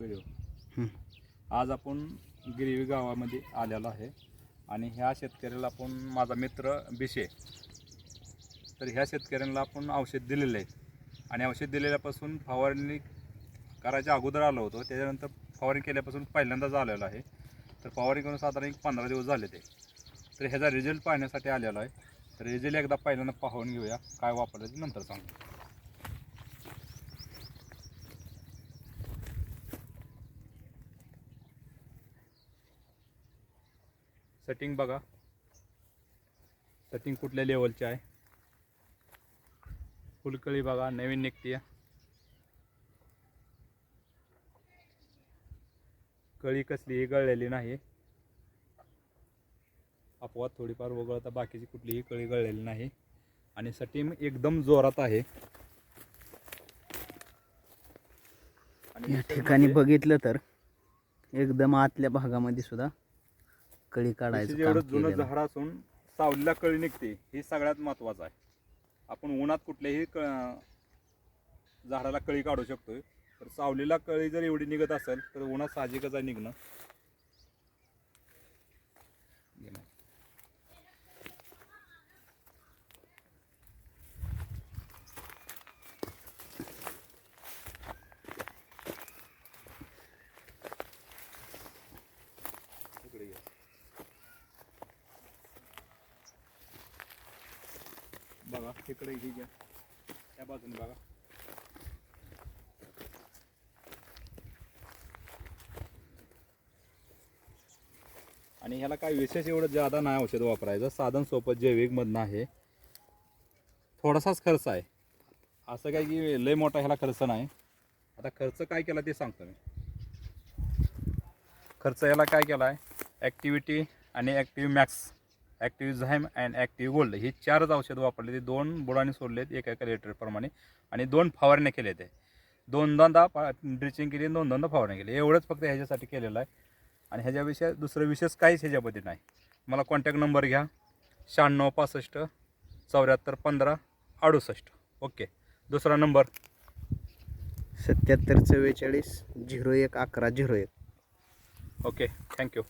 Video. आज आपण गिरवी गावामध्ये आलेलो आहे आणि ह्या शेतकऱ्याला आपण माझा मित्र बिशे तर ह्या शेतकऱ्यांना आपण औषध दिलेलं आहे. आणि औषध दिलेल्यापासून फवारणी करायच्या अगोदर आलो होतो. त्याच्यानंतर फवारणी केल्यापासून पहिल्यांदाच आलेलो आहे. तर फवारणी करून साधारण एक पंधरा दिवस झाले ते. तर ह्याचा रिझल्ट पाहण्यासाठी आलेलो आहे. तर रिझल्ट एकदा पहिल्यांदा पाहून घेऊया. काय वापरलं ते नंतर सांगू. सेटिंग बघा. सेटिंग कुठल्या लेवलची आहे. फुलकळी बघा नवीन निघते कळी कसलीही गळलेली नाही. अपवाद थोडीफार वगळता बाकीची कुठलीही कळी गळलेली नाही. आणि सटिंग एकदम जोरात आहे. आणि या ठिकाणी म्हणजे- बघितलं तर एकदम आतल्या भागामध्ये सुद्धा कळी काढायचं काम एवढं जुनं केलेलं. झाड असून सावलीला कळी निघते हे सगळ्यात महत्वाचं आहे. आपण उन्हात कुठल्याही क झाडाला कळी काढू शकतोय. तर सावलीला कळी जर एवढी निघत असेल तर उन्हात साहजिकच आहे निघणं. बघा तिकडे ही घ्या. त्या बाजूने बघा. आणि ह्याला काय विशेष एवढं जादा नाही औषध वापरायचं. साधन सोपं जैविकमधनं आहे. थोडासाच खर्च आहे. असं काय की लय मोठा ह्याला खर्च नाही. आता खर्च काय केला ते सांगतो मी. खर्च याला काय केला आहे ॲक्टिव्हिटी आणि active max active zyme and active gold ही चारच औषध वापरले ते दोन बुडाने सोडलेत एका एका लिटरप्रमाणे आणि दोन फवारण्या केल्या ते दोन दोनदा पा ड्रिचिंग केली दोन दोनदा फवारणी केली एवढंच फक्त ह्याच्यासाठी केलेलं आहे. आणि ह्याच्याविषयी दुसरं विशेष काहीच ह्याच्यामध्ये नाही. मला कॉन्टॅक्ट नंबर घ्या. शहाण्णव पासष्ट चौऱ्याहत्तर पंधरा अडुसष्ट. ओके. दुसरा नंबर सत्याहत्तर चव्वेचाळीस झिरो एक अकरा झिरो एक. ओके. थँक्यू